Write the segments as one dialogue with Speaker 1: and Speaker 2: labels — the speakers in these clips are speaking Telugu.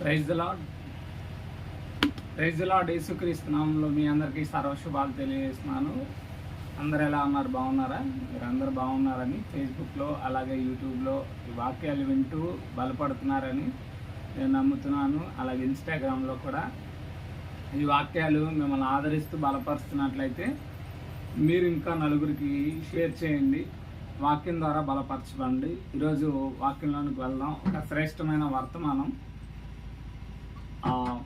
Speaker 1: Praise lord praise lord lord యేసుక్రీస్తునామంలో మీ అందరికీ సర్వశుభాలు తెలియజేస్తున్నాను. అందరు ఎలా ఉన్నారు? బాగున్నారా? మీరు అందరు బాగున్నారని ఫేస్బుక్లో అలాగే యూట్యూబ్లో ఈ వాక్యాలు వింటూ బలపడుతున్నారని నేను నమ్ముతున్నాను. అలాగే ఇన్స్టాగ్రామ్లో కూడా ఈ వాక్యాలు మిమ్మల్ని ఆదరిస్తూ బలపరుస్తున్నట్లయితే మీరు ఇంకా నలుగురికి షేర్ చేయండి. వాక్యం ద్వారా బలపరచబండి ఈరోజు వాక్యంలోనికి వెళ్దాం. ఒక శ్రేష్టమైన వర్తమానం.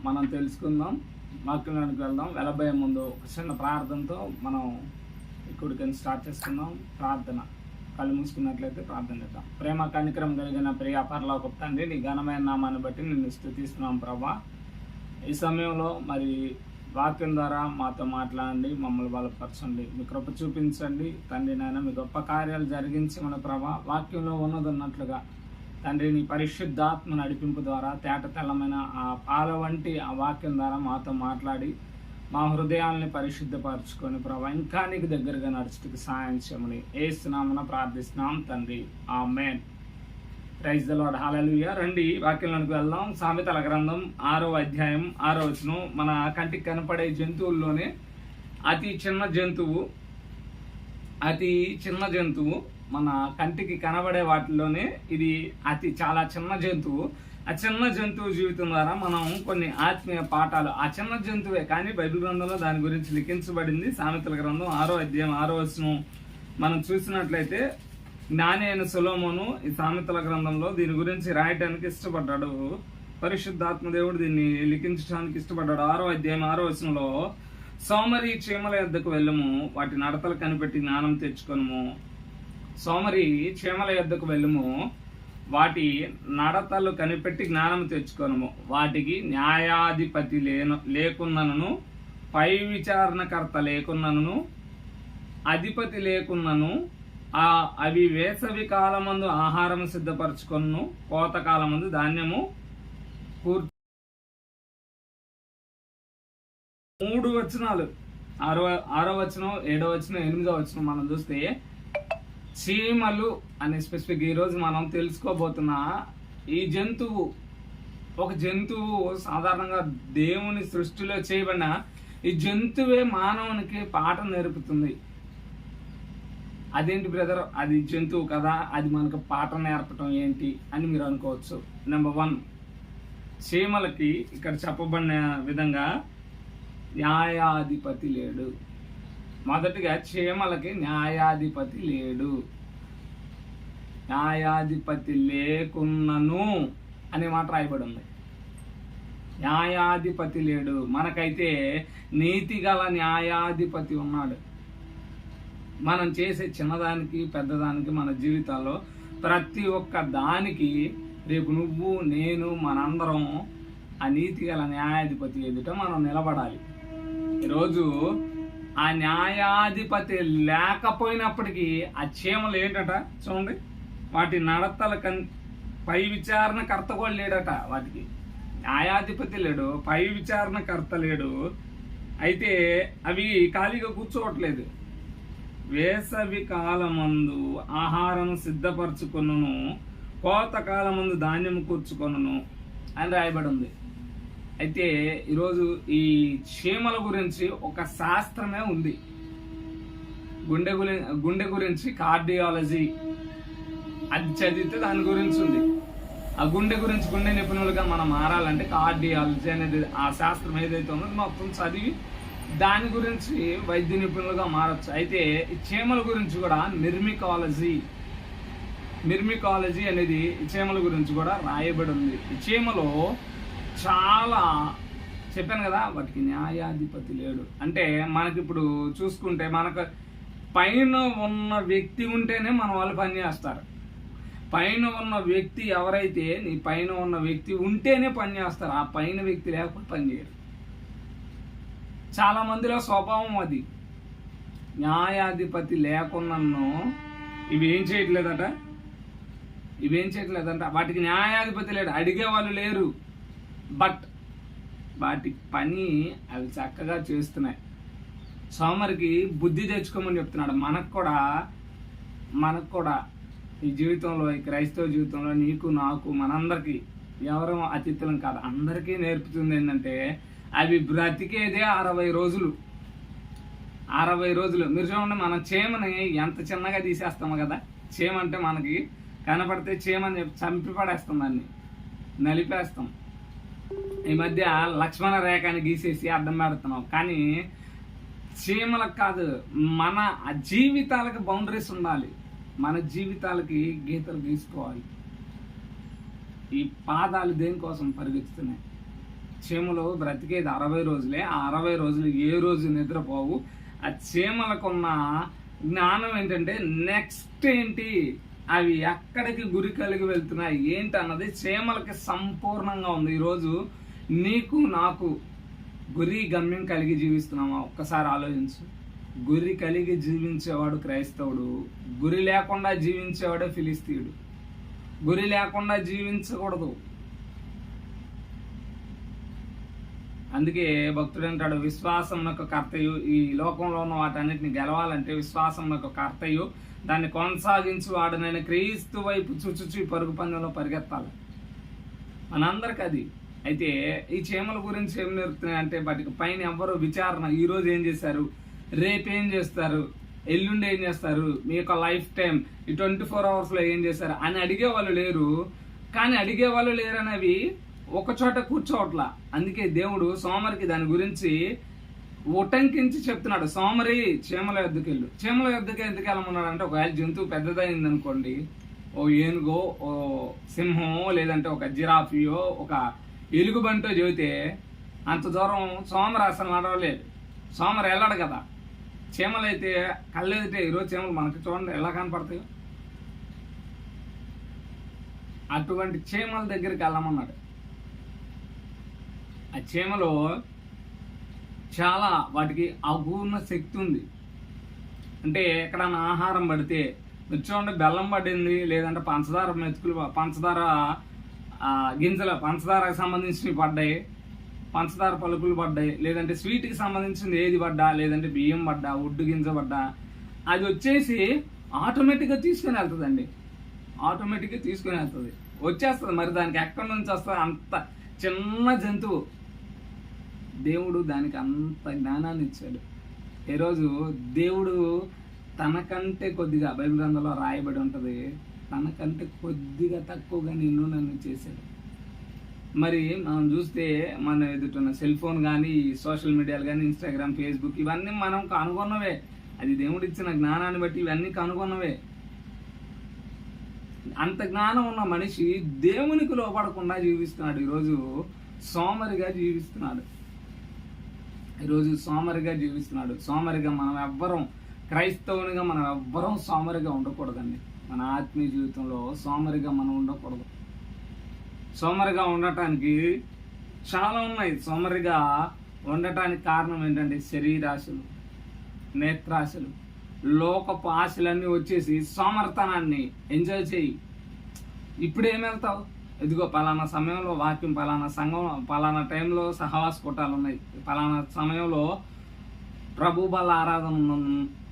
Speaker 1: మనం తెలుసుకుందాం వాక్యంలోనికి వెళ్దాం. వెళ్ళబోయే ముందు ఒక చిన్న ప్రార్థనతో మనం ఇక్కడికని స్టార్ట్ చేసుకుందాం. ప్రార్థన. కళ్ళు మూసుకున్నట్లయితే ప్రార్థన చేద్దాం. ప్రేమ కనికరం కలిగిన ప్రియ పరలోక తండ్రి నీ ఘనమైన నామాన్ని బట్టి నిన్ను స్థుతిస్తున్నాం ప్రభా. ఈ సమయంలో మరి వాక్యం ద్వారా మాతో మాట్లాడండి మమ్మల్ని బలపరచండి. మీ కృప చూపించండి. తండ్రి నాయన మీ గొప్ప కార్యాలు జరిగించి మన ప్రభా వాక్యంలో ఉన్నదన్నట్లుగా తండ్రి నీ పరిశుద్ధాత్మ నడిపింపు ద్వారా తేట తెల్లమైన ఆ పాల వంటి ఆ వాక్యం ద్వారా మాతో మాట్లాడి మా హృదయాల్ని పరిశుద్ధపరచుకొని ప్రభా ఇంకా నీకు దగ్గరగా నడుచుటకు సాయం చేయమని ఏస్తున్నామన ప్రార్థిస్తున్నాం తండ్రి. ఆ మేన్ ప్రైజ్ ద లార్డ్. రండి వాక్యంలోనికి వెళ్దాం. సామెతల గ్రంథం ఆరో అధ్యాయం ఆరో వచనం. మన కంటికి కనపడే జంతువుల్లోనే అతి చిన్న జంతువు అతి చిన్న జంతువు. మన కంటికి కనబడే వాటిలోనే ఇది అతి చాలా చిన్న జంతువు. ఆ చిన్న జంతువు జీవితం ద్వారా మనం కొన్ని ఆత్మీయ పాఠాలు ఆ చిన్న జంతువే కానీ బైబిల్ గ్రంథంలో దాని గురించి లిఖించబడింది. సామెతల గ్రంథం ఆరో అధ్యాయం ఆరో వచనం. మనం చూసినట్లయితే జ్ఞాని అయిన సులోమోను ఈ సామెతల గ్రంథంలో దీని గురించి రాయటానికి ఇష్టపడ్డాడు. పరిశుద్ధాత్మ దేవుడు దీన్ని లిఖించడానికి ఇష్టపడ్డాడు. ఆరో అధ్యాయం ఆరో వచనంలో సోమరి చీమల యొద్దకు వెళ్ళము వాటి నడతలు కనిపెట్టి జ్ఞానం తెచ్చుకొనుము. సోమరి చీమల యొద్దకు వెళ్ళము వాటి నడతలు కనిపెట్టి జ్ఞానం తెచ్చుకొనుము. వాటికి న్యాయాధిపతి లేను లేకున్నను పై విచారణకర్త లేకున్నను అధిపతి లేకున్నను ఆ అవి వేసవి కాలమందు ఆహారం సిద్ధపరచుకొను కోత కాలమందు ధాన్యము కూర్చు మూడు వచనాలు. ఆరో ఆరో వచనం ఏడో వచనం ఎనిమిదో వచనం మనం చూస్తే చీమలు అనే స్పెసిఫిక్ ఈరోజు మనం తెలుసుకోబోతున్న ఈ జంతువు ఒక జంతువు సాధారణంగా దేవుని సృష్టిలో చేయబడిన ఈ జంతువే మానవునికి పాఠం నేర్పుతుంది. అదేంటి బ్రదర్? అది జంతువు కదా అది మనకు పాఠం నేర్పటం ఏంటి అని మీరు అనుకోవచ్చు. నెంబర్ వన్ చీమలకి ఇక్కడ చెప్పబడిన విధంగా న్యాయాధిపతి లేడు. మొదటిగా చీమలకి న్యాయాధిపతి లేడు. న్యాయాధిపతి లేకున్నను అనే మాట రాయబడి ఉంది న్యాయాధిపతి లేడు. మనకైతే నీతిగల న్యాయాధిపతి ఉన్నాడు. మనం చేసే చిన్నదానికి పెద్దదానికి మన జీవితాల్లో ప్రతి ఒక్క దానికి రేపు నువ్వు నేను మనందరం ఆ నీతిగల న్యాయాధిపతి ఎదుట మనం నిలబడాలి. ఈరోజు ఆ న్యాయాధిపతి లేకపోయినప్పటికీ ఆ చీమలు ఏంటట చూడండి. వాటి నడతల కన్ పై విచారణకర్త కూడా లేడట వాటికి. న్యాయాధిపతి లేడు పై విచారణకర్త లేడు. అయితే అవి ఖాళీగా కూర్చోవట్లేదు. వేసవి కాలమందు ఆహారం సిద్ధపరచుకొనును కోత కాలమందు ధాన్యం కూర్చుకొను అని రాయబడి ఉంది. అయితే ఈరోజు ఈ చీమల గురించి ఒక శాస్త్రమే ఉంది. గుండె గురి గుండె గురించి కార్డియాలజీ అది చదివితే దాని గురించి ఉంది. ఆ గుండె గురించి గుండె నిపుణులుగా మనం మారాలంటే కార్డియాలజీ అనేది ఆ శాస్త్రం ఏదైతే ఉందో మొత్తం చదివి దాని గురించి వైద్య నిపుణులుగా మారచ్చు. అయితే ఈ చీమల గురించి కూడా నిర్మికాలజీ నిర్మికాలజీ అనేది చీమల గురించి కూడా రాయబడి ఉంది. ఈ చీమలో చాలా చెప్పాను కదా వాటికి న్యాయాధిపతి లేడు. అంటే మనకి ఇప్పుడు చూసుకుంటే మనకు పైన ఉన్న వ్యక్తి ఉంటేనే మన వాళ్ళు పని చేస్తారు. పైన ఉన్న వ్యక్తి ఎవరైతే నీ పైన ఉన్న వ్యక్తి ఉంటేనే పని చేస్తారు. ఆ పైన వ్యక్తి లేకపోతే పని చేయరు. చాలా మందిలో స్వభావం అది. న్యాయాధిపతి లేకున్నను ఇవి ఏం చేయట్లేదట? ఇవేం చేయట్లేదంట? వాటికి న్యాయాధిపతి లేడు. అడిగే వాళ్ళు లేరు. బట్ వాటి పని అవి చక్కగా చేస్తున్నాయి. సోమరికి బుద్ధి తెచ్చుకోమని చెప్తున్నాడు. మనకు కూడా మనకు కూడా ఈ జీవితంలో ఈ క్రైస్తవ జీవితంలో నీకు నాకు మనందరికీ ఎవరు అతిథులం కాదు. అందరికీ నేర్పుతుంది ఏంటంటే అవి బ్రతికేదే అరవై రోజులు. అరవై రోజులు. మీరు చూడండి మన చేమని ఎంత చిన్నగా తీసేస్తాము కదా? చేమంటే మనకి కనపడితే చేమని చెప్పి చంపి పడేస్తాం దాన్ని. నలిపేస్తాం. ఈ మధ్య లక్ష్మణ రేఖని గీసేసి అడ్డం పెడుతున్నాం. కానీ చీమలకు కాదు మన జీవితాలకు బౌండరీస్ ఉండాలి. మన జీవితాలకి గీతలు గీసుకోవాలి. ఈ పాదాలు దేనికోసం పరిగెత్తుతున్నాయి? చీమలు బ్రతికేది అరవై రోజులే. ఆ అరవై రోజులు ఏ రోజు నిద్రపోవు? ఆ చీమలకున్న జ్ఞానం ఏంటంటే నెక్స్ట్ ఏంటి? అవి ఎక్కడికి గురి కలిగి వెళ్తున్నాయి ఏంటి అన్నది చీమలకి సంపూర్ణంగా ఉంది. ఈరోజు నీకు నాకు గురి గమ్యం కలిగి జీవిస్తున్నామా ఒక్కసారి ఆలోచించు. గురి కలిగి జీవించేవాడు క్రైస్తవుడు. గురి లేకుండా జీవించేవాడే ఫిలిస్తీయుడు. గురి లేకుండా జీవించకూడదు. అందుకే భక్తుడు అంటాడు విశ్వాసం యొక్క కర్తయు ఈ లోకంలో ఉన్న వాటన్నిటిని గెలవాలంటే విశ్వాసం యొక్క కర్తయు దాన్ని కొనసాగించి వాడు నేను క్రీస్తు వైపు చుచుచు ఈ పరుగు పందెంలో పరిగెత్తాలి. మనందరికి అది. అయితే ఈ చీమల గురించి ఏం నేర్పుతున్నాయి అంటే వాటికి పైన ఎవ్వరు విచారణ. ఈ రోజు ఏం చేశారు? రేపు ఏం చేస్తారు? ఎల్లుండి ఏం చేస్తారు? మీ యొక్క లైఫ్ టైం ఈ ట్వంటీ ఫోర్ అవర్స్లో ఏం చేస్తారు అని అడిగే వాళ్ళు లేరు. కానీ అడిగే వాళ్ళు లేరనేవి ఒక చోట కూర్చోవట్లా. అందుకే దేవుడు సోమరికి దాని గురించి ఉటంకించి చెప్తున్నాడు. సోమరి చీమల యొద్దకు చీమల యొద్దకు ఎందుకు వెళ్ళమన్నాడు అంటే ఒకవేళ జంతువు పెద్దదైంది అనుకోండి ఓ ఏనుగో ఓ సింహం లేదంటే ఒక జిరాఫియో ఒక ఎలుగుబంటో చెబితే అంత దూరం సోమరి అసలు నడవలేదు సోమరి వెళ్ళాడు కదా. చీమలు అయితే కళ్ళెదితే ఈరోజు చీమలు మనకి చూడండి ఎలా కనపడతాయో. అటువంటి చీమల దగ్గరికి వెళ్ళమన్నాడు. ఆ చీమలో చాలా వాటికి అపూర్ణ శక్తి ఉంది. అంటే ఎక్కడన్నా ఆహారం పడితే మీరు చూడండి బెల్లం పడింది లేదంటే పంచదార మెతుకులు పంచదార గింజల గింజలు పంచదారకు సంబంధించినవి పడ్డాయి పంచదార పలుకులు పడ్డాయి లేదంటే స్వీట్కి సంబంధించింది ఏది పడ్డా లేదంటే బియ్యం పడ్డా ఉడ్డు గింజ పడ్డా అది వచ్చేసి ఆటోమేటిక్గా తీసుకొని వెళ్తుందండి. ఆటోమేటిక్గా తీసుకొని వెళ్తుంది. వచ్చేస్తుంది మరి దానికి ఎక్కడి నుంచి వస్తుంది అంత చిన్న జంతువు. దేవుడు దానికి అంత జ్ఞానాన్ని ఇచ్చాడు. ఈరోజు దేవుడు తనకంటే కొద్దిగా బైబిల్ గ్రంథంలో రాయబడి ఉంటుంది తనకంటే కొద్దిగా తక్కువగా నిన్ను నన్ను చేశాడు. మరి మనం చూస్తే మన ఎదుటిన్న సెల్ ఫోన్ కానీ సోషల్ మీడియాలు కానీ ఇన్స్టాగ్రామ్ ఫేస్బుక్ ఇవన్నీ మనం కనుగొన్నవే. అది దేవుడు ఇచ్చిన జ్ఞానాన్ని బట్టి ఇవన్నీ కనుగొన్నవే. అంత జ్ఞానం ఉన్న మనిషి దేవునికి లోపడకుండా జీవిస్తున్నాడు. ఈరోజు సోమరిగా జీవిస్తున్నాడు. ఈరోజు సోమరిగా జీవిస్తున్నాడు. సోమరిగా మనం ఎవ్వరం క్రైస్తవునిగా మనం ఎవ్వరం సోమరిగా ఉండకూడదండి. మన ఆత్మీయ జీవితంలో సోమరిగా మనం ఉండకూడదు. సోమరిగా ఉండటానికి చాలా ఉన్నాయి. సోమరిగా ఉండటానికి కారణం ఏంటంటే శరీరాశలు నేత్రాశలు. లోకపు ఆశలన్నీ వచ్చేసి సోమర్తనాన్ని ఎంజాయ్ చేయి. ఇప్పుడు ఏం వెళ్తావు? ఇదిగో పలానా సమయంలో వాక్యం పలానా సంఘం పలానా టైంలో సహవాస కూటాలు ఉన్నాయి. పలానా సమయంలో ప్రభు బల ఆరాధన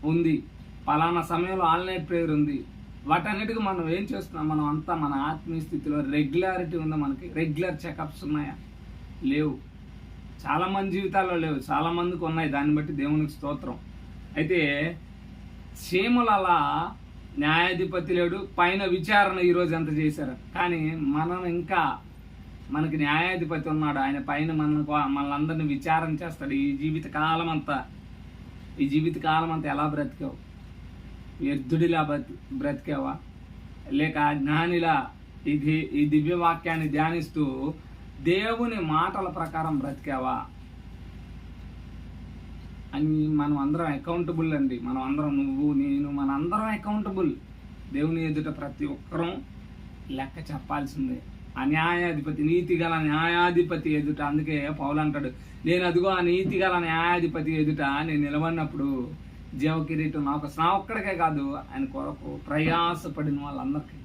Speaker 1: ఉంది. పలానా సమయంలో ఆన్లైన్ ప్రేయర్ ఉంది. వాటన్నిటికీ మనం ఏం చేస్తున్నాం? మనం అంతా మన ఆత్మీయ స్థితిలో రెగ్యులారిటీ ఉందా మనకి. రెగ్యులర్ చెకప్స్ ఉన్నాయా? లేవు. చాలామంది జీవితాల్లో లేవు. చాలామందికి ఉన్నాయి. దాన్ని బట్టి దేవునికి స్తోత్రం. అయితే చీమలు అలా న్యాయాధిపతి లేడు. పైన విచారణ ఈరోజు ఎంత చేశారు? కానీ మనం ఇంకా మనకి న్యాయాధిపతి ఉన్నాడు. ఆయన పైన మన మనల్ని విచారణ చేస్తాడు. ఈ జీవిత కాలం అంతా ఈ జీవిత కాలం అంతా ఎలా బ్రతికావు? వ్యర్థుడిలా బ్రతి బ్రతికావా? లేక జ్ఞానిలా ఇది ఈ దివ్య వాక్యాన్ని ధ్యానిస్తూ దేవుని మాటల ప్రకారం బ్రతికావా? అని మనం అందరం అకౌంటబుల్ అండి. మనం అందరం నువ్వు నేను మన అందరం అకౌంటబుల్ దేవుని ఎదుట ప్రతి ఒక్కరం లెక్క చెప్పాల్సిందే. ఆ న్యాయాధిపతి నీతి గల న్యాయాధిపతి ఎదుట. అందుకే పౌలు అంటాడు నేను అదిగో ఆ నీతి గల న్యాయాధిపతి ఎదుట నేను నిలబడినప్పుడు జీవ కిరీటం నాకు నా ఒక్కడికే కాదు. ఆయన కొరకు ప్రయాసపడిన వాళ్ళందరికీ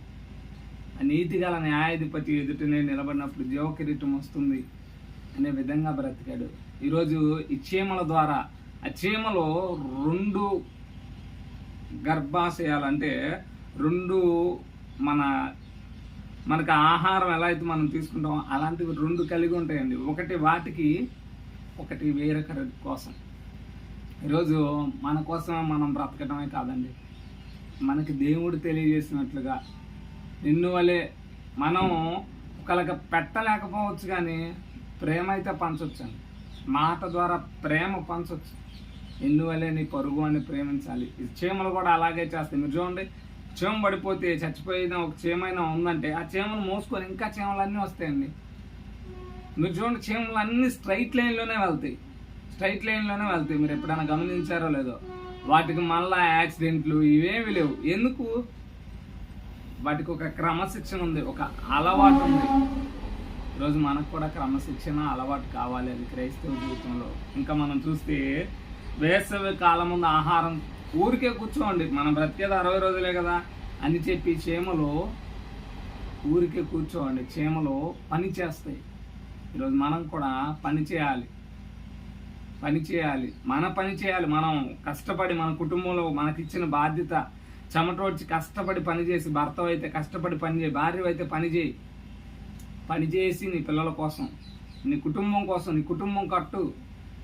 Speaker 1: ఆ నీతి గల న్యాయాధిపతి ఎదుట నేను నిలబడినప్పుడు జీవ కిరీటం వస్తుంది అనే విధంగా బ్రతికాడు. ఈరోజు ఈ చీమల ద్వారా ఆ చీమలో రెండు గర్భాశయాలంటే రెండు మన మనకు ఆహారం ఎలా అయితే మనం తీసుకుంటామో అలాంటివి రెండు కలిగి ఉంటాయండి. ఒకటి వాటికి ఒకటి వేరొకరి కోసం. ఈరోజు మన కోసమే మనం బ్రతకటమే కాదండి. మనకి దేవుడు తెలియజేసినట్లుగా నిన్ను వలే మనం ఒకళ్ళకి పెట్టలేకపోవచ్చు కానీ ప్రేమ అయితే పంచొచ్చండి. మాట ద్వారా ప్రేమ పంచవచ్చు ఎందువల్లే నీ పరుగు అని ప్రేమించాలి? ఈ చీమలు కూడా అలాగే చేస్తాయి. మీరు చూడండి చీమ పడిపోతే చచ్చిపోయిన ఒక చీమైనా ఉందంటే ఆ చీమను మోసుకొని ఇంకా చీమలన్నీ వస్తాయండి. మీరు చూడండి చీమలు అన్నీ స్ట్రైట్ లైన్లోనే వెళ్తాయి. స్ట్రైట్ లైన్లోనే వెళ్తాయి. మీరు ఎప్పుడైనా గమనించారో లేదో. వాటికి మళ్ళా యాక్సిడెంట్లు ఇవేమి లేవు. ఎందుకు? వాటికి ఒక క్రమశిక్షణ ఉంది ఒక అలవాటు ఉంది. ఈరోజు మనకు కూడా క్రమశిక్షణ అలవాటు కావాలి అది క్రైస్తవ జీవితంలో. ఇంకా మనం చూస్తే వేసవి కాలం ముందు ఆహారం ఊరికే కూర్చోండి. మనం బ్రతికేది అరవై రోజులే కదా. అని చెప్పి చీమలు ఊరికే కూర్చోండి. చీమలు పని చేస్తాయి. ఈరోజు మనం కూడా పని చేయాలి. పని చేయాలి. మన పని చేయాలి. మనం కష్టపడి మన కుటుంబంలో మనకిచ్చిన బాధ్యత చెమటోడ్చి కష్టపడి పని చేసి భర్త అయితే కష్టపడి పని చేయి భార్య అయితే పని చేయి. పని చేసి నీ పిల్లల కోసం నీ కుటుంబం కోసం నీ కుటుంబం కట్టు.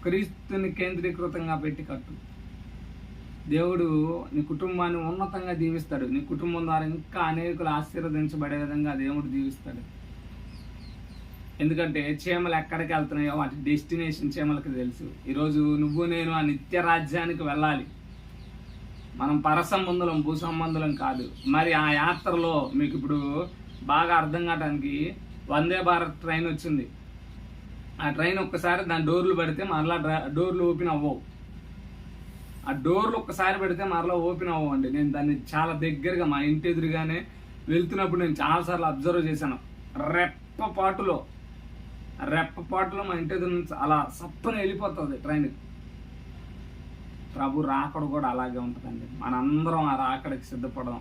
Speaker 1: క్రీస్తుని కేంద్రీకృతంగా పెట్టి కట్టు. దేవుడు నీ కుటుంబాన్ని ఉన్నతంగా దీవిస్తాడు. నీ కుటుంబం ద్వారా ఇంకా అనేకులు ఆశీర్వదించబడే విధంగా దేవుడు దీవిస్తాడు. ఎందుకంటే చీమలు ఎక్కడికి వెళ్తున్నాయో వాటి డెస్టినేషన్ చీమలకు తెలుసు. ఈరోజు నువ్వు నేను ఆ నిత్య రాజ్యానికి వెళ్ళాలి. మనం పరసంబంధులం భూసంబంధులం కాదు. మరి ఆ యాత్రలో మీకు ఇప్పుడు బాగా అర్థం కావడానికి వందే భారత్ ట్రైన్ వచ్చింది. ఆ ట్రైన్ ఒక్కసారి దాని డోర్లు పెడితే మరలా డ్ర- డోర్లు ఓపెన్ అవ్వవు. ఆ డోర్లు ఒక్కసారి పెడితే మరలా ఓపెన్ అవ్వండి నేను దాన్ని చాలా దగ్గరగా మా ఇంటి ఎదురుగానే వెళ్తున్నప్పుడు నేను చాలాసార్లు అబ్జర్వ్ చేశాను. రెప్పపాటులో రెప్పపాటులో మా ఇంటి ఎదురు నుంచి అలా సప్పన వెళ్ళిపోతుంది ట్రైన్. ప్రభు రాకడ కూడా అలాగే ఉంటుందండి. మనందరం ఆ రాకడికి సిద్ధపడడం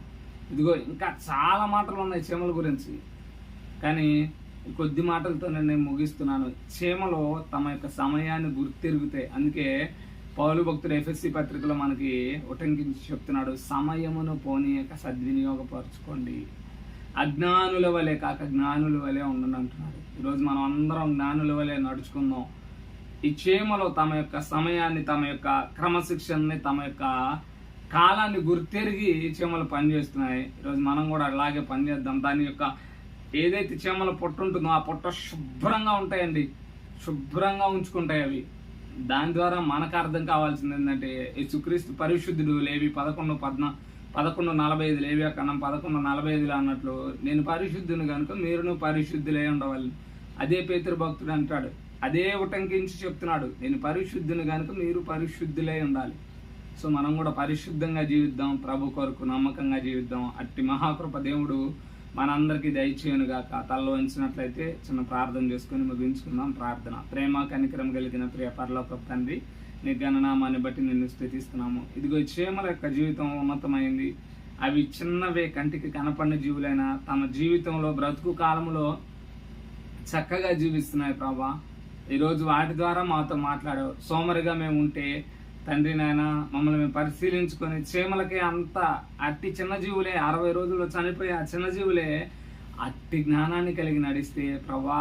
Speaker 1: ఇదిగో ఇంకా చాలా మాటలు ఉన్నాయి చీమల గురించి. కానీ కొద్ది మాటలతో నేను ముగిస్తున్నాను. చీమలో తమ యొక్క సమయాన్ని గుర్తిరుగుతాయి అందుకే పౌలు భక్తుడు ఎఫ్ఎస్సి పత్రికలో మనకి ఉటంకించి చెప్తున్నాడు సమయమును పోనీయక సద్వినియోగపరచుకోండి. అజ్ఞానుల వలె కాక జ్ఞానుల వలె ఉండను అంటున్నాడు. ఈరోజు మనం అందరం జ్ఞానుల వలె నడుచుకుందాం. ఈ చీమలో తమ యొక్క సమయాన్ని తమ యొక్క క్రమశిక్షణని తమ యొక్క కాలాన్ని గుర్తెరిగి చీమలు పనిచేస్తున్నాయి. ఈరోజు మనం కూడా అలాగే పనిచేద్దాం. దాని యొక్క ఏదైతే చీమల పొట్టు ఉంటుందో ఆ పొట్ట శుభ్రంగా ఉంటాయండి. శుభ్రంగా ఉంచుకుంటాయి అవి. దాని ద్వారా మనకు అర్థం కావాల్సింది ఏంటంటే యేసుక్రీస్తు పరిశుద్ధుడు లేవి పదకొండు పద్నా పదకొండు నలభై ఐదు లేవి అక్కడ పదకొండు నలభై ఐదులో అన్నట్లు నేను పరిశుద్ధుని కనుక మీరును పరిశుద్ధులే ఉండవాలి అదే పేతురు భక్తుడు అంటాడు అదే ఉటంకించి చెప్తున్నాడు నేను పరిశుద్ధుని కనుక మీరు పరిశుద్ధులే ఉండాలి. సో మనం కూడా పరిశుద్ధంగా జీవిద్దాం ప్రభు కొరకు నమ్మకంగా జీవిద్దాం. అట్టి మహాకృప దేవుడు మనందరికీ దయచేయను గాక తలలో ఉంచినట్లయితే చిన్న ప్రార్థన చేసుకుని ముగించుకుందాం. ప్రార్థన. ప్రేమ కనికరం కలిగిన ప్రియ పరలోక తండ్రి నీ గణనామాన్ని బట్టి నిన్ను స్థుతిస్తున్నాము. ఇదిగో చీమల యొక్క జీవితం ఉన్నతమైంది. అవి చిన్నవే కంటికి కనపడిన జీవులైన తమ జీవితంలో బ్రతుకు కాలంలో చక్కగా జీవిస్తున్నాయి ప్రభా. ఈరోజు వాటి ద్వారా మాతో మాట్లాడావు. సోమరిగా మేము ఉంటే తండ్రి నాయన మమ్మల్ని మేము పరిశీలించుకొని చీమలకే అంత అట్టి చిన్న జీవులే అరవై రోజుల్లో చనిపోయే ఆ చిన్న జీవులే అట్టి జ్ఞానాన్ని కలిగి నడిస్తే ప్రభా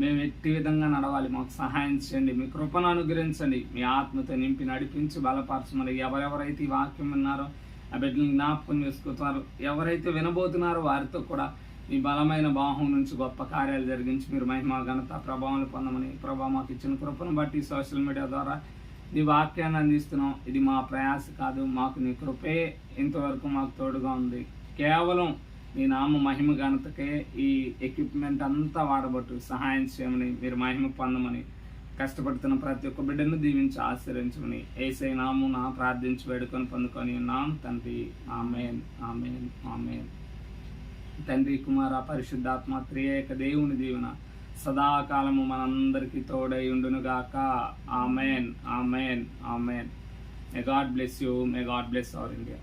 Speaker 1: మేము ఎట్టి విధంగా నడవాలి. మాకు సహాయం చేయండి మీ కృపను అనుగ్రహించండి. మీ ఆత్మతో నింపి నడిపించి బలపరచమని ఎవరెవరైతే ఈ వాక్యం విన్నారో ఆ బిడ్డలను జ్ఞాపకం చేసుకుంటున్నారు ఎవరైతే వినబోతున్నారో వారితో కూడా మీ బలమైన బాహం నుంచి గొప్ప కార్యాలు జరిగించి మీరు మహిమ ఘనత ప్రభావం పొందమని ప్రభా మాకు ఇచ్చిన కృపను బట్టి సోషల్ మీడియా ద్వారా నీ వాక్యాన్ని అందిస్తున్నాం. ఇది మా ప్రయాస కాదు మాకు నీ కృపే ఇంతవరకు మాకు తోడుగా ఉంది. కేవలం నీ నామ మహిమ ఘనతకే ఈ ఎక్విప్మెంట్ అంతా వాడబట్టు సహాయం చేయమని మీరు మహిమ పొందమని కష్టపడుతున్న ప్రతి ఒక్క బిడ్డను దీవించి ఆశ్రయించమని ఏసై నాము నా ప్రార్థించి వేడుకొని పొందుకొని ఉన్నాం. తండ్రి ఆమెన్ ఆమెన్ ఆమెన్. తండ్రి కుమార పరిశుద్ధాత్మ త్రియేక దేవుని దీవెన. సదాకాలము మనందరికీ తోడై ఉండునుగాక. Amen amen amen. May God bless you may God bless our India